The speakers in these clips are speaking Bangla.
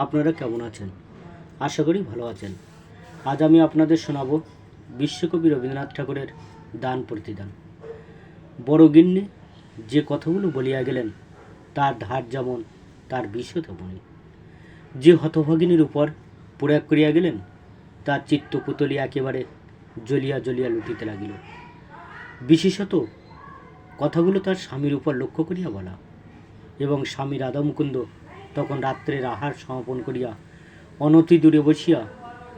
আপনারা কেমন আছেন? আশা করি ভালো আছেন। আজ আমি আপনাদের শোনাব বিশ্বকবি রবীন্দ্রনাথ ঠাকুরের দান প্রতিদান। বড় গিন্নি যে কথাগুলো বলিয়া গেলেন, তার ধার যেমন, তার বিষয় তেমনই। যে হতভাগিনীর উপর প্রয়োগ করিয়া গেলেন, তার চিত্ত পুতলি একেবারে জ্বলিয়া জ্বলিয়া লুটিতে লাগিল। বিশেষত কথাগুলো তার স্বামীর উপর লক্ষ্য করিয়া বলা এবং স্বামী রাধামুকুন্দ তখন রাত্রের আহার সমাপন করিয়া অনতি দূরে বসিয়া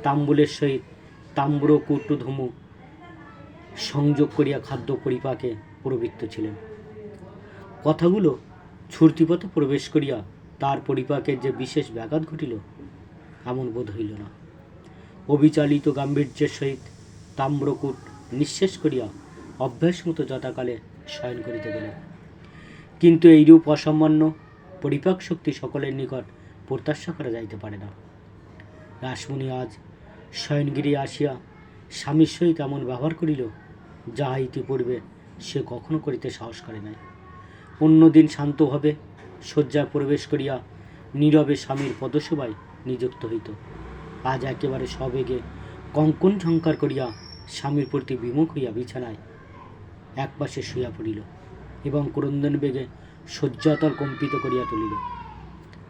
তাম্বুলের সহিত তাম্বুর কৌটুধমু সংযোগ করিয়া খাদ্য পরিপাকে প্রবৃত্ত ছিলেন। কথাগুলো ছুর্তিপথে প্রবেশ করিয়া তার পরিপাকের যে বিশেষ ব্যাঘাত ঘটিল, এমন বোধ হইল না। অবিচালিত গাম্ভীর্যের সহিত তাম্রকূট নিঃশেষ করিয়া অভ্যাস মতো যথাকালে শয়ন করিতে গেলেন। কিন্তু এইরূপ অসামান্য পরিপাক শক্তি সকলের নিকট প্রত্যাশা করা যাইতে পারে না। রাসমণি আজ শয়নগিরি আসিয়া স্বামীর সহিত এমন ব্যবহার করিল, যাহা ইতিপূর্বে সে কখনো করিতে সাহস করে নাই। অন্যদিন শান্তভাবে শয্যায় প্রবেশ করিয়া নীরবে স্বামীর পদসেবায় নিযুক্ত হইত। আজ একেবারে সবেগে কঙ্কন ঝঙ্কার করিয়া স্বামীর প্রতি বিমুখ হইয়া বিছানায় একপাশে শুইয়া পড়িল এবং ক্রন্দন বেগে শয্যাতল কম্পিত করিয়া তুলিল।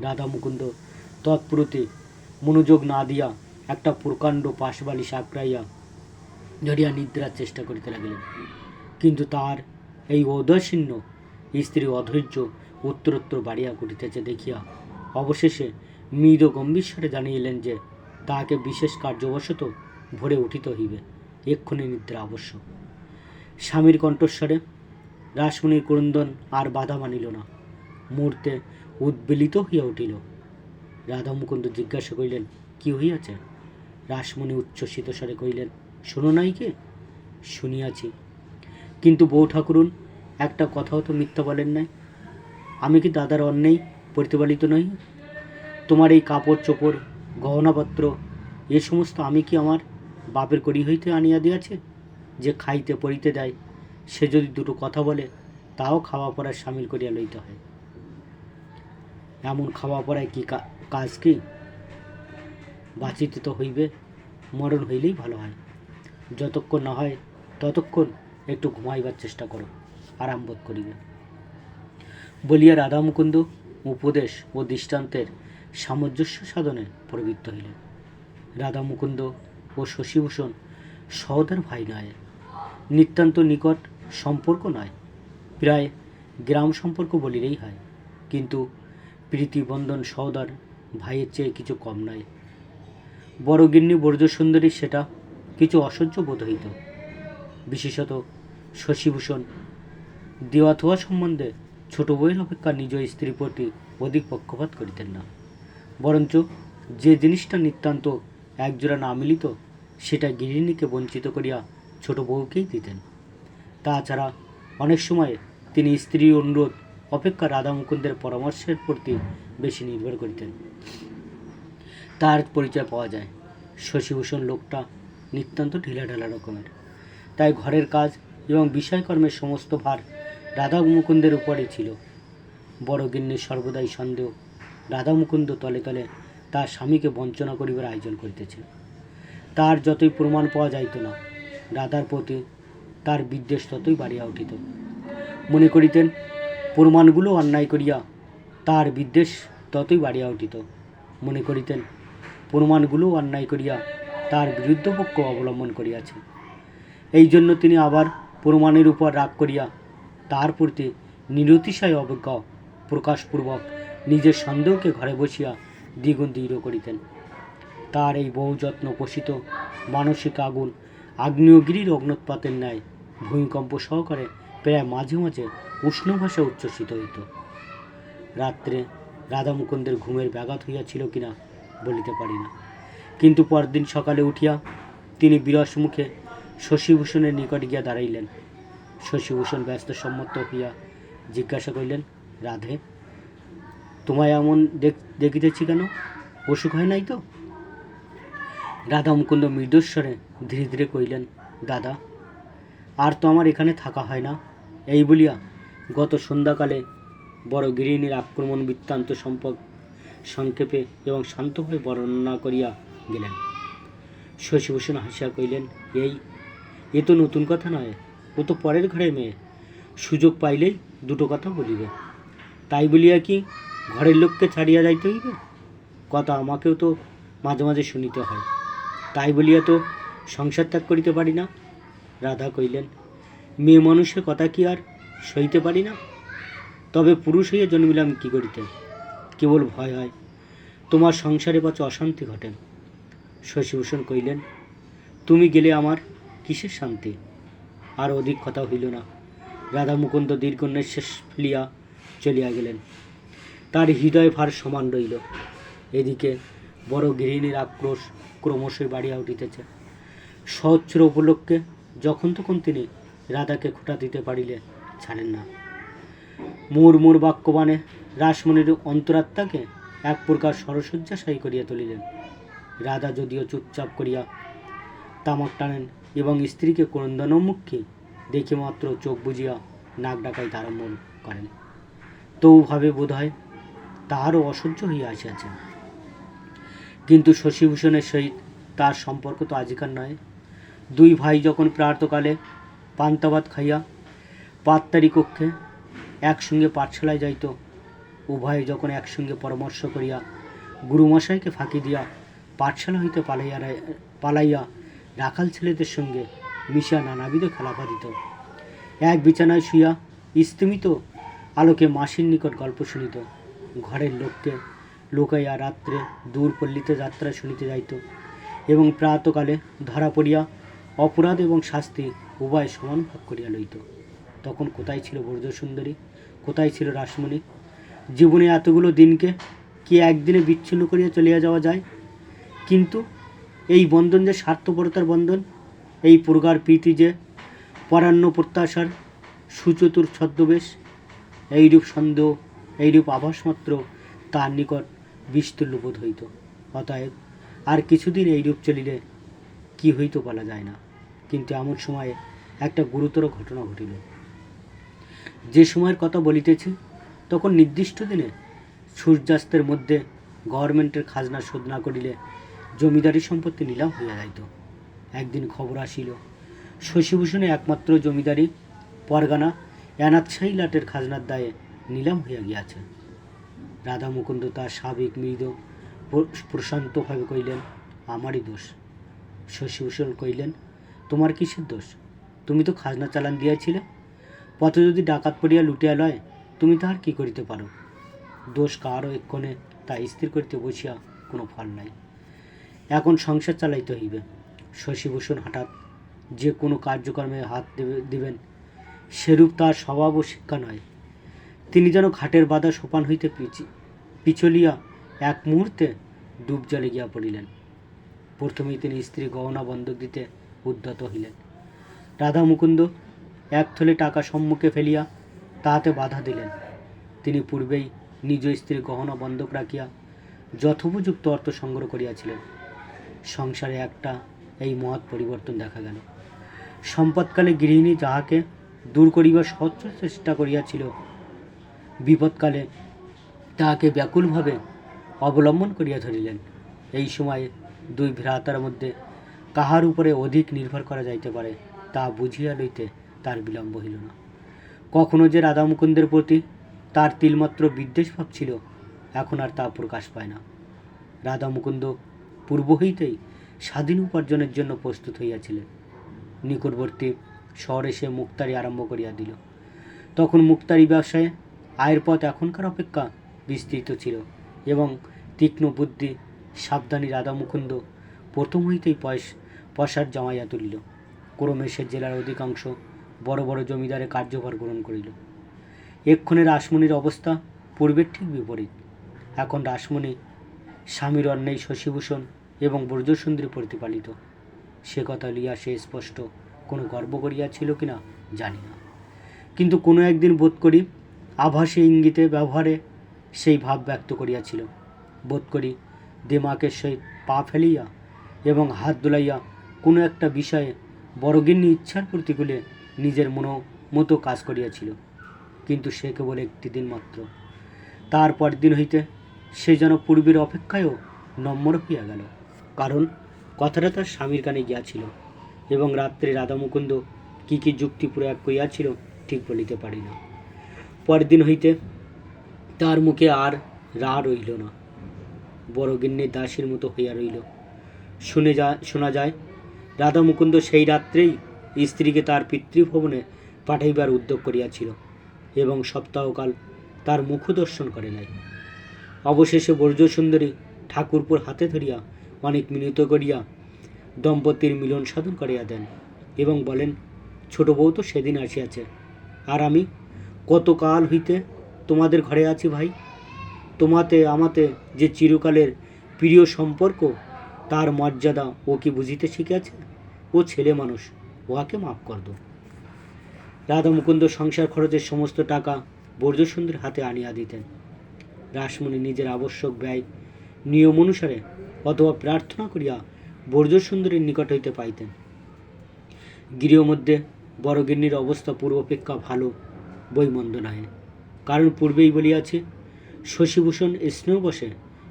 রাধা মুকুন্দ তৎপ্রতি মনোযোগ না দিয়া একটা প্রকাণ্ড পাশবালি আঁকড়াইয়া ধরিয়া নিদ্রার চেষ্টা করিতে লাগিলেন। কিন্তু তার এই ঔদাসীন্য স্ত্রী অধৈর্য উত্তরোত্তর বাড়িয়া ঘটিতেছে দেখিয়া অবশেষে মৃদ গম্ভীরস্বরে জানিলেন যে, তাহাকে বিশেষ কার্যবশত ভোরে উঠিতে হইবে। এক্ষুনি নিদ্রা আবশ্যক। স্বামীর কণ্ঠস্বরে রাসমণির ক্রন্দন আর বাধা মানিল না। মুহূর্তে উদ্বেলিত হইয়া উঠিল। রাধা মুকুন্দ জিজ্ঞাসা করিলেন, কি হইয়াছে? রাসমণি উচ্ছ্বসিত স্বরে কহিলেন, শোনো নাই কে? শুনিয়াছি। কিন্তু বউ ঠাকুরুন, একটা কথাও তো মিথ্যা বলেন নাই। আমি কি দাদার অন্যেই প্রতিপালিত নই? তোমার এই কাপড় চোপড়, গহনাপত্র, এ সমস্ত আমি কি আমার বাপের করি হইতে আনিয়া দিয়াছে, যে খাইতে পড়িতে দেয়? সে যদি দুটো কথা বলে, তাও খাওয়া পড়ায় সামিল করিয়া লইতে হয়। এমন খাওয়া পড়ায় কি কাজ কি? বাঁচিতে তো হইবে, মরণ হইলেই ভালো হয়। যতক্ষণ না হয়, ততক্ষণ একটু ঘুমাইবার চেষ্টা করো, আরাম বোধ করিবে। বলিয়া রাধা মুকুন্দ উপদেশ ও দৃষ্টান্তের সামঞ্জস্য সাধনে প্রবৃত্ত হইলেন। রাধা মুকুন্দ ও শশীভূষণ সহদার ভাই নয়, নিতান্ত নিকট সম্পর্ক নয়। প্রায় গ্রাম সম্পর্ক বলিলেই হয়। কিন্তু প্রীতিবন্ধন সহদার ভাইয়ের চেয়ে কিছু কম নয়। বড় গিন্নি বর্জ্য সুন্দরী সেটা কিছু অসহ্য বোধ হইত। বিশেষত শশীভূষণ, দেওয়াথোয়া সম্বন্ধে ছোট বইয়ের অপেক্ষা নিজ স্ত্রীর প্রতি অধিক পক্ষপাত করিতেন না। বরঞ্চ যে জিনিসটা নিতান্ত একজোড়া না মিলিত, সেটা গৃহিণীকে বঞ্চিত করিয়া ছোট বউকেই দিতেন। তাছাড়া অনেক সময় তিনি স্ত্রী অনুরোধ, অপেক্ষা রাধা মুকুন্দের পরামর্শের প্রতি বেশি নির্ভর করিতেন। তার পরিচয় পাওয়া যায়। শশীভূষণ লোকটা নিতান্ত ঢিলাঢালা রকমের। তাই ঘরের কাজ এবং বিষয়কর্মের সমস্ত ভার রাধা মুকুন্দের উপরে ছিল। বড় গিন্নির সর্বদাই সন্দেহ রাধা মুকুন্দ তলে তলে তার স্বামীকে বঞ্চনা করিবার আয়োজন করিতেছে। তার যতই প্রমাণ পাওয়া যাইত না, রাধার প্রতি তার বিদ্বেষ ততই বাড়িয়া উঠিত। মনে করিতেন, প্রমাণগুলো অন্যায় করিয়া তার বিদ্বেষ ততই বাড়িয়া উঠিত। মনে করিতেন, প্রমাণগুলো অন্যায় করিয়া তার বিরুদ্ধ পক্ষ অবলম্বন করিয়াছে। এই জন্য তিনি আবার প্রমাণের উপর রাগ করিয়া তার প্রতি নিরতিশয় অবজ্ঞা প্রকাশপূর্বক নিজের সন্দেহকে ঘরে বসিয়া দ্বিগুণ দৃঢ় করিতেন। তার এই বহু যত্ন পোষিত মানসিক আগুন আগ্নেয়গিরির অগ্নোৎপাতের ন্যায় ভূমিকম্প সহকারে প্রায় মাঝে মাঝে উষ্ণ ভাষা উচ্ছ্বসিত হইত। রাত্রে রাধা মুকুন্দের ঘুমের ব্যাঘাত হইয়াছিল কিনা বলিতে পারি না। কিন্তু পরদিন সকালে উঠিয়া তিনি বিরস মুখে শশীভূষণের নিকট গিয়া দাঁড়াইলেন। শশীভূষণ ব্যস্ত সম্মত হইয়া জিজ্ঞাসা করিলেন, রাধে, তোমায় এমন দেখ- দেখিতেছি কেন? অসুখ হয় নাই তো? রাধা মুকুন্দ মৃদস্বরে ধীরে ধীরে কইলেন দাদা আর তো আমার এখানে থাকা হয় না। এই বলিয়া গত সন্ধ্যাকালে বড় গৃহিণীর আক্রমণ বৃত্তান্ত সম্পর্ক সংক্ষেপে এবং শান্তভাবে বর্ণনা করিয়া গেলেন শশীভূষণ হাসিয়া কইলেন এই, এ তো নতুন কথা নয়, ও তো পরের ঘরে মেয়ে। সুযোগ পাইলেই দুটো কথা বলিবে। তাই বলিয়া কি ঘরের লোককে ছাড়িয়া যাইতে হইবে? কথা আমাকেও তো মাঝে মাঝে শুনিতে হয়। তাই বলিয়া তো সংসার ত্যাগ করিতে পারি না। রাধা কইলেন মেয়ে মানুষের কথা কি আর সইতে পারি না? তবে পুরুষ হইয়া জন্মিলাম কি করিতে? কেবল ভয় হয়। তোমার সংসারে পাচ্ছে অশান্তি ঘটে। শশীভূষণ কইলেন তুমি গেলে আমার কিসের শান্তি? আর অধিক কথা হইল না। রাধা মুকুন্দ দীর্ঘ নিঃশ্বাস ফেলিয়া চলিয়া গেলেন। তার হৃদয় ভার সমান রইল। এদিকে বড় গৃহিণীর আক্রোশ ক্রমশই বাড়িয়া উঠিতেছে। সহস্র উপলক্ষে যখন তখন তিনি রাধাকে খোটা দিতে পারিলে ছাড়েন না। মোর মোর বাক্যবাণে রাসমণির অন্তরাত্মাকে এক প্রকার সরসজ্জাশায়ী করিয়া তুলিলেন। রাধা যদিও চুপচাপ করিয়া তামাক টানেন এবং স্ত্রীকে ক্রন্দনমুখী দেখে মাত্র চোখ বুজিয়া নাক ডাকাইতে আরম্ভ করেন। তবুভাবে বোধ হয় তাহারও অসহ্য হইয়া আসিয়াছে। কিন্তু শশীভূষণের সহিত তার সম্পর্ক তো আজিকার নয়। দুই ভাই যখন প্রাতকালে পান্তাবাদ খাইয়া পাত্তারি কক্ষে একসঙ্গে পাঠশালায় যাইত, উভয়ে যখন একসঙ্গে পরামর্শ করিয়া গুরুমশাইকে ফাঁকি দিয়া পাঠশালা হইতে পালাইয়া পালাইয়া রাখাল ছেলেদের সঙ্গে মিশিয়া নানাবিধ খেলা পারিত এক বিছানায় শুইয়া স্তিমিত আলোকে মাসির নিকট গল্প শুনিত। ঘরের লোককে লোকাইয়া রাত্রে দূর পল্লীতে যাত্রা শুনিতে যাইত এবং প্রাতকালে ধরা পড়িয়া অপরাধ এবং শাস্তি উভয় সমান ভাগ করিয়া লইত। তখন কোথায় ছিল বর্জ সুন্দরী? কোথায় ছিল রাসমণি? জীবনে এতগুলো দিনকে কি একদিনে বিচ্ছিন্ন করিয়া চলিয়া যাওয়া যায়? কিন্তু এই বন্ধন যে স্বার্থপরতার বন্ধন, এই প্রগার প্রীতি যে পরান্ন প্রত্যাশার সুচতুর ছদ্মবেশ, এইরূপ সন্দেহ, এইরূপ আভাসমাত্র তার নিকট বিস্তুল্য বোধ হইত। অতএব আর কিছুদিন এইরূপ চলিলে কি হইতো বলা যায় না। কিন্তু এমন সময়ে একটা গুরুতর ঘটনা ঘটিল। যে সময়ের কথা বলিতেছি, তখন নির্দিষ্ট দিনে সূর্যাস্তের মধ্যে গভর্নমেন্টের খাজনা শোধ না করিলে জমিদারি সম্পত্তি নিলাম হইয়া যাইত। একদিন খবর আসিল, শশীভূষণে একমাত্র জমিদারি পরগানা এনাৎসাই লাটের খাজনার দায়ে নিলাম হইয়া গিয়াছে। রাধা মুকুন্দ তার স্বাভাবিক মৃদ প্রশান্তভাবে কইলেন আমারই দোষ। শশীভূষণ কইলেন তোমার কিসের দোষ? তুমি তো খাজনা চালান দিয়াছিলে। পথে যদি ডাকাত পড়িয়া লুটিয়া লয়, তুমি তাহার কি করিতে পারো? দোষ কারও এক্ষণে, তা স্থির করিতে বসিয়া কোনো ফল নাই। এখন সংসার চালাইতে হইবে। শশীভূষণ হঠাৎ যে কোনো কার্যক্রমে হাত দেবে দিবেন, সেরূপ তার স্বভাব ও শিক্ষা নয়। তিনি যেন ঘাটের বাধা সোপান হইতে পিছি পিছলিয়া এক মুহূর্তে ডুব জলে গিয়া পড়িলেন। প্রথমেই তিনি স্ত্রী গহনা বন্ধক দিতে উদ্যত হইলেন। রাধা মুকুন্দ এক থলে টাকা সম্মুখে ফেলিয়া তাহাতে বাধা দিলেন। তিনি পূর্বেই নিজ স্ত্রীর গহনা বন্ধক রাখিয়া যথোপযুক্ত অর্থ সংগ্রহ করিয়াছিলেন। সংসারে একটা এই মহৎ পরিবর্তন দেখা গেল। সম্পদকালে গৃহিণী যাহাকে দূর করিবার সহস্র চেষ্টা করিয়াছিল, বিপদকালে তাহাকে ব্যাকুলভাবে অবলম্বন করিয়া ধরিলেন। এই সময়ে দুই ভ্রাতার মধ্যে কাহার উপরে অধিক নির্ভর করা যাইতে পারে, তা বুঝিয়া লইতে তার বিলম্ব হইল না। কখনো যে রাধা মুকুন্দের প্রতি তার তিলমাত্র বিদ্বেষ ভাব ছিল, এখন আর তা প্রকাশ পায় না। রাধা মুকুন্দ পূর্ব হইতেই স্বাধীন উপার্জনের জন্য প্রস্তুত হইয়াছিলেন। নিকটবর্তী শহরে সে মুক্তারি আরম্ভ করিয়া দিল। তখন মুক্তারি ব্যবসায়ে আয়ের পথ এখনকার অপেক্ষা বিস্তৃত ছিল এবং তীক্ষ্ণ বুদ্ধি, সাবধানী রাধা মুকুন্দ প্রথম হইতেই পয়স পয়সার জমাইয়া তুলিল। ক্রমে সে জেলার অধিকাংশ বড় বড় জমিদারে কার্যভার গ্রহণ করিল। এক্ষণে রাসমণির অবস্থা পূর্বের ঠিক বিপরীত। এখন রাসমণি স্বামীর অন্যায় শশীভূষণ এবং ব্রজসুন্দরী প্রতিপালিত। সে কথা লিয়া সে স্পষ্ট কোনো গর্ব করিয়াছিল কিনা জানি না। কিন্তু কোনো একদিন বোধ করি আভাসে ইঙ্গিতে ব্যবহারে সেই ভাব ব্যক্ত করিয়াছিল। বোধ করি দেমাকের সহিত পা ফেলিয়া এবং হাত দোলাইয়া কোনো একটা বিষয়ে বড়গিন্নি ইচ্ছার প্রতিকূলে নিজের মনো মতো কাজ করিয়াছিল। কিন্তু সে কেবল একটি দিন মাত্র। তারপর দিন হইতে সে যেন পূর্বের অপেক্ষায়ও নম্র হইয়া গেল। কারণ কথাটা তার স্বামীর কানে গিয়াছিল এবং রাত্রে রাধা মুকুন্দ কী কী যুক্তি প্রয়োগ করিয়াছিল ঠিক বলিতে পারি না। পরের দিন হইতে তার মুখে আর রা রইল না। বড় গিন্নির দাসীর মতো হইয়া রইল শুনে যা, শোনা যায় রাধা মুকুন্দ সেই রাত্রেই স্ত্রীকে তার পিতৃভবনে পাঠাইবার উদ্যোগ করিয়াছিল এবং সপ্তাহকাল তার মুখ দর্শন করে নাই। অবশেষে বর্জ্য সুন্দরী ঠাকুরপুর হাতে ধরিয়া অনেক মিনিত করিয়া দম্পতির মিলন সাধন করিয়া দেন এবং বলেন, ছোট বউ তো সেদিন আসিয়াছে। আর আমি কত কাল হইতে তোমাদের ঘরে আছি ভাই। তোমাতে আমাতে যে চিরকালের প্রিয় সম্পর্ক, তার মর্যাদা ও কি বুঝিতে শিখিয়াছে? ও ছেলে মানুষ, উহাকে মাফ কর দো। রাধা মুকুন্দ সংসার খরচের সমস্ত টাকা বর্জ্যসুন্দর হাতে আনিয়া দিতেন। রাসমণি নিজের আবশ্যক ব্যয় নিয়ম অনুসারে অথবা প্রার্থনা করিয়া বর্জ্যসুন্দরীর নিকট হইতে পাইতেন। গৃহ মধ্যে বড়গিন্নির অবস্থা পূর্বাপেক্ষা ভালো বৈমন্দ নহে। কারণ পূর্বেই বলিয়াছে, শশীভূষণ স্নেহ বসে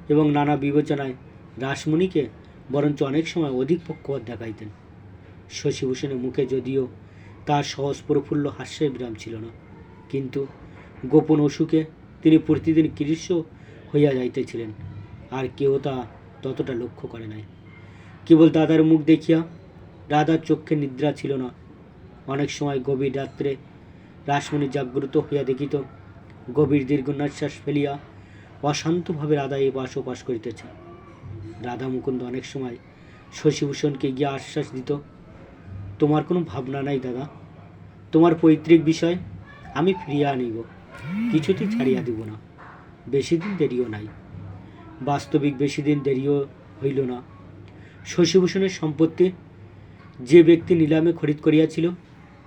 এবং নানা বিবেচনায় রাসমণিকে বরঞ্চ অনেক সময় অধিক পক্ষপাত দেখাইতেন। শশীভূষণের মুখে যদিও তার সহজ প্রফুল্ল হাস্যের বিরাম ছিল না, কিন্তু গোপন অসুখে তিনি প্রতিদিন কৃষ্ণ হইয়া যাইতেছিলেন, আর কেউ তা ততটা লক্ষ্য করে নাই। কেবল দাদার মুখ দেখিয়া রাধার চক্ষে নিদ্রা ছিল না। অনেক সময় গভীর রাত্রে রাসমণি জাগ্রত হইয়া দেখিত গভীর দীর্ঘ নিঃশ্বাস ফেলিয়া অশান্তভাবে রাধা এই বাস ওপাস করিতেছে। রাধা মুকুন্দ অনেক সময় শশীভূষণকে গিয়া আশ্বাস দিত তোমার কোনো ভাবনা নাই, দাদা। তোমার পৈতৃক বিষয়, আমি ফিরিয়া আনিব। কিছুতেই ছাড়িয়া দিব না। বেশি দিন দেরিও নাই। বাস্তবিক বেশি দিন দেরিও হইল না। শশীভূষণের সম্পত্তি যে ব্যক্তি নিলামে খরিদ করিয়াছিল,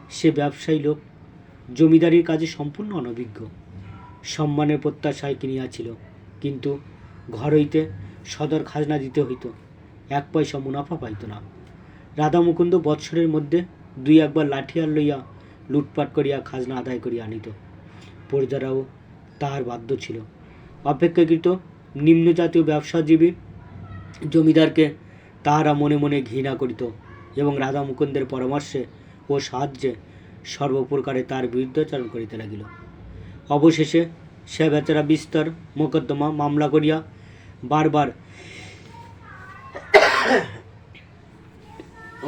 সে ব্যবসায়ী লোক, জমিদারির কাজে সম্পূর্ণ অনভিজ্ঞ। সম্মানের প্রত্যাশায় কিনিয়াছিল, কিন্তু ঘর হইতে সদর খাজনা দিতে হইত। এক পয়সা মুনাফা পাইত না। রাধা মুকুন্দ বৎসরের মধ্যে দুই একবার লাঠিয়ার লইয়া লুটপাট করিয়া খাজনা আদায় করিয়া আনিত। প্রজারাও তাহার বাধ্য ছিল। অপেক্ষাকৃত নিম্নজাতীয় ব্যবসাজীবী জমিদারকে তাহারা মনে মনে ঘৃণা করিত এবং রাধা মুকুন্দের পরামর্শে ও সাহায্যে সর্বপ্রকারে তার বিরুদ্ধাচরণ করিতে লাগিল। অবশেষে সে বেচারা বিস্তর মোকদ্দমা মামলা করিয়া বারবার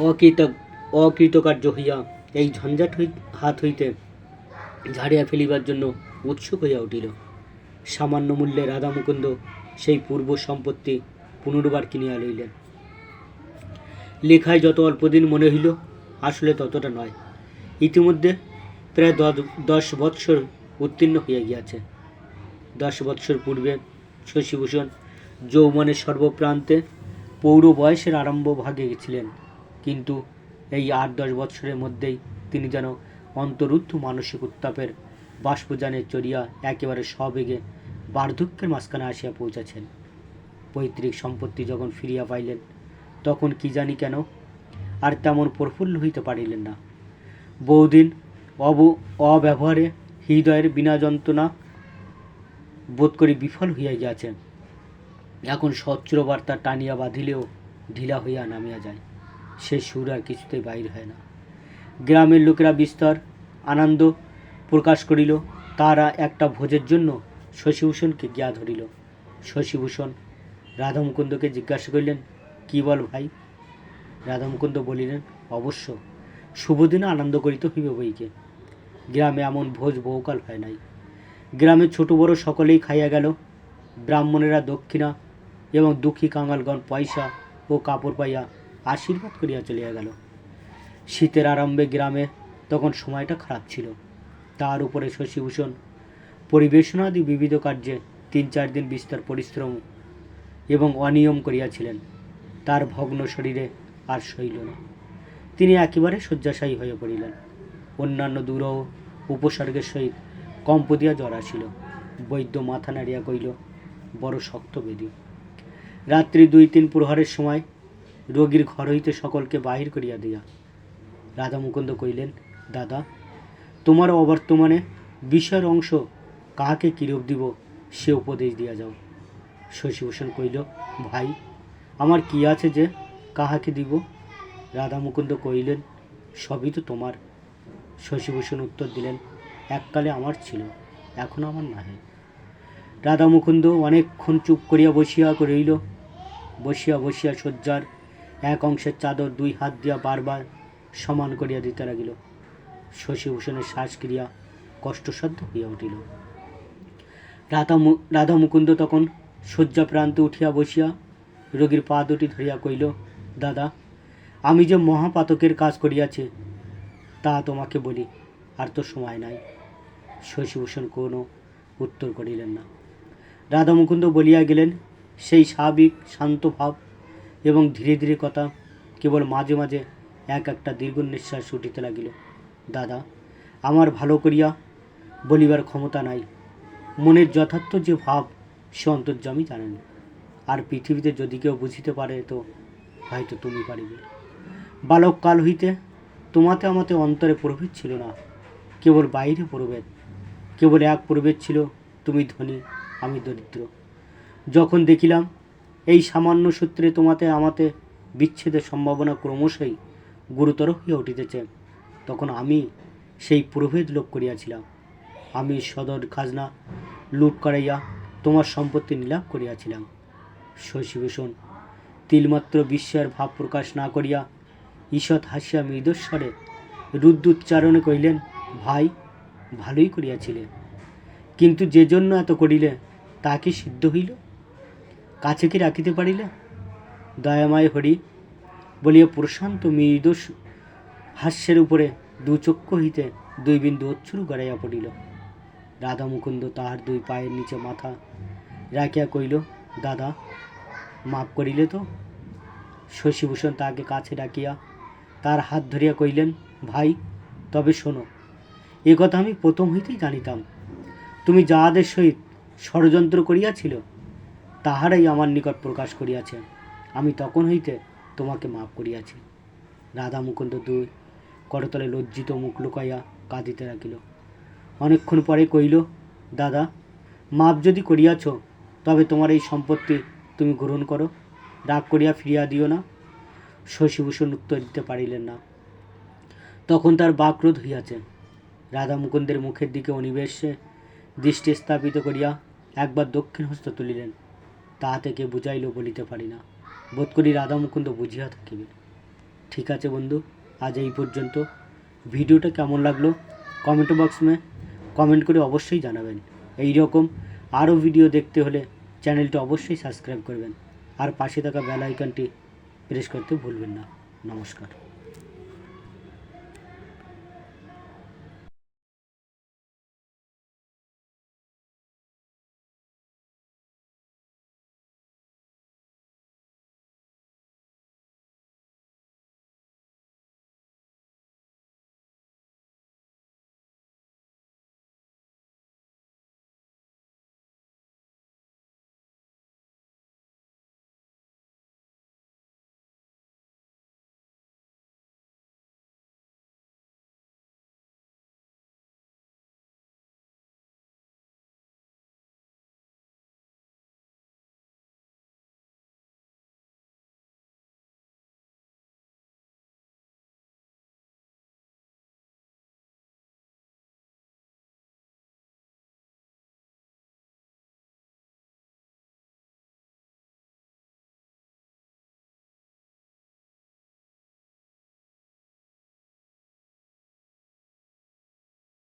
অকৃত অকৃতকার্য হইয়া এই ঝঞ্ঝাট হই হাত হইতে ঝাড়িয়া ফেলিবার জন্য উৎসুক হইয়া উঠিল। সামান্য মূল্যে রাধা মুকুন্দ সেই পূর্ব সম্পত্তি পুনর্বার কিনিয়া লইলেন। লেখায় যত অল্পদিন মনে হইল, আসলে ততটা নয়। ইতিমধ্যে প্রায় দশ বৎসর উত্তীর্ণ হইয়া গিয়াছে। দশ বৎসর পূর্বে শশীভূষণ যৌবনের সর্বপ্রান্তে পৌর বয়সের আরম্ভ ভাগে গেছিলেন। কিন্তু এই আট দশ বৎসরের মধ্যেই তিনি যেন অন্তরুদ্ধ মানসিক উত্তাপের বাষ্পযানে চড়িয়া একেবারে সবেগে বার্ধক্যের মাঝখানে আসিয়া পৌঁছেছেন। পৈতৃক সম্পত্তি যখন ফিরিয়া পাইলেন, তখন কি জানি কেন আর তেমন প্রফুল্ল হইতে পারিলেন না। বহুদিন অব, অব্যবহারে হৃদয়ের বিনা যন্ত্রণা বোধ করি বিফল হইয়া গিয়াছেন। এখন সচ্র বার্তা টানিয়া বাঁধিলেও ঢিলা হইয়া নামিয়া যায়। সে সুর আর কিছুতেই বাইর হয় না। গ্রামের লোকেরা বিস্তর আনন্দ প্রকাশ করিল। তারা একটা ভোজের জন্য শশীভূষণকে গিয়া ধরিল। শশীভূষণ রাধামুকুন্দকে জিজ্ঞাসা করিলেন, কি বল ভাই? রাধামুকুন্দ বলিলেন, অবশ্য শুভদিনে আনন্দ করিতে হইবে বইকে। গ্রামে এমন ভোজ বহুকাল হয় নাই। গ্রামের ছোট বড় সকলেই খাইয়া গেল। ব্রাহ্মণেরা দক্ষিণা এবং দুঃখী কাঙালগণ পয়সা ও কাপড় পাইয়া আশীর্বাদ করিয়া চলিয়া গেল। শীতের আরম্ভে গ্রামে তখন সময়টা খারাপ ছিল। তার উপরে শশীভূষণ, পরিবেশনাদি বিবিধ কার্যে তিন চার দিন বিস্তর পরিশ্রম এবং অনিয়ম করিয়াছিলেন। তার ভগ্ন শরীরে আর সইল না। তিনি একেবারে শয্যাশায়ী হয়ে পড়িলেন। অন্যান্য দূরও উপসর্গের সহিত কম্প দিয়া জ্বর আসিল। বৈদ্য মাথা নাড়িয়া কইল বড় শক্ত বেদি। রাত্রি দুই তিন প্রহরের সময় রোগীর ঘর হইতে সকলকে বাহির করিয়া দিয়া। রাধা মুকুন্দ কইলেন দাদা, তোমার অবর্তমানে বিষয়ের অংশ কাহাকে কিরূপ দিব সে উপদেশ দিয়া যাও। শশীভূষণ কইল ভাই, আমার কি আছে যে কাহাকে দিব? রাধা মুকুন্দ কইলেন সবই তো তোমার। শশীভূষণ উত্তর দিলেন, এককালে আমার ছিল, এখন আমার নাহে। রাধা মুকুন্দ অনেকক্ষণ চুপ করিয়া বসিয়া রইল। বসিয়া বসিয়া শয্যার এক অংশের চাদর দুই হাত দিয়া বারবার সমান করিয়া দিতে লাগিল। শশীভূষণের শ্বাসক্রিয়া কষ্টসাধ্য হইয়া উঠিল। রাধা রাধা মুকুন্দ তখন শয্যা প্রান্তে উঠিয়া বসিয়া রোগীর পা দুটি ধরিয়া কইল দাদা, আমি যে মহাপাতকের কাজ করিয়াছি, তা তোমাকে বলি, আর তো সময় নাই। শশীভূষণ কোনো উত্তর করিলেন না। রাধা মুকুন্দ বলিয়া গেলেন, সেই স্বাভাবিক শান্ত ভাব এবং ধীরে ধীরে কথা কেবল মাঝে মাঝে এক একটা দীর্ঘ নিঃশ্বাস উঠিতে লাগিল। দাদা, আমার ভালো করিয়া বলিবার ক্ষমতা নাই। মনের যথার্থ যে ভাব, সে অন্তর্যামী জানেন আর পৃথিবীতে যদি কেউ বুঝিতে পারে তো হয়তো তুমি পারিবে। বালককাল হইতে তোমাতে আমাতে অন্তরে প্রভেদ ছিল না। কেবল বাইরে প্রভেদ। কেবল এক প্রভেদ ছিল, তুমি ধনী, আমি দরিদ্র। যখন দেখিলাম এই সামান্য সূত্রে তোমাতে আমাতে বিচ্ছেদের সম্ভাবনা ক্রমশই গুরুতর হইয়া উঠিতেছে। তখন আমি সেই প্রভেদ লোপ করিয়াছিলাম। আমি সদর খাজনা লুট করাইয়া তোমার সম্পত্তি নিলাভ করিয়াছিলাম। শশীভূষণ, তিলমাত্র বিশ্বের ভাব প্রকাশ না করিয়া ঈষৎ হাসিয়া মৃদস্বরে রুদ্রোচ্চারণে কহিলেন, ভাই, ভালোই করিয়াছিলে। কিন্তু যে জন্য এত করিলে, তা কি সিদ্ধ হইল? কাছে কি রাখিতে পারিলে? দয়াময় হরি, বলিয়া প্রশান্ত মৃদু হাস্যের উপরে দু চক্ষু হইতে দুই বিন্দু অচ্ছুরু গড়াইয়া পড়িল। রাধা মুকুন্দ তাহার দুই পায়ের নিচে মাথা রাখিয়া কইল দাদা মাফ করিলে তো? শশীভূষণ তাহাকে কাছে ডাকিয়া তার হাত ধরিয়া কইলেন ভাই, তবে শোনো, এ কথা আমি প্রথম হইতেই জানিতাম। তুমি যাহাদের সহিত ষড়যন্ত্র করিয়াছিল তাহারাই আমার নিকট প্রকাশ করিয়াছে। আমি তখন হইতে তোমাকে মাফ করিয়াছি। রাধা মুকুন্দ দুই করতলে লজ্জিত মুখ লুকাইয়া কাঁদিতে রাখিল অনেকক্ষণ পরে কইল দাদা, মাপ যদি করিয়াছ, তবে তোমার এই সম্পত্তি তুমি গ্রহণ করো। রাগ করিয়া ফিরিয়া দিও না। শশীভূষণ উত্তর দিতে পারিলেন না। তখন তার বাক্রোধ হইয়াছে। রাধা মুকুন্দের মুখের দিকে অনিবেশে দৃষ্টি স্থাপিত করিয়া একবার দক্ষিণ হস্ত তুলিলেন। তাহা থেকে বুঝাইল বলিতে পারি না। বোধ করি রাধা মুকুন্দ বুঝিয়া থাকিবে ঠিক আছে বন্ধু, আজ এই পর্যন্ত। ভিডিওটা কেমন লাগল কমেন্ট বক্স মে কমেন্ট করে অবশ্যই জানাবেন। এই রকম আরও ভিডিও দেখতে হলে চ্যানেলটি অবশ্যই সাবস্ক্রাইব করবেন। আর পাশে থাকা বেল আইকনটি প্রেস করতে ভুলবেন না। নমস্কার।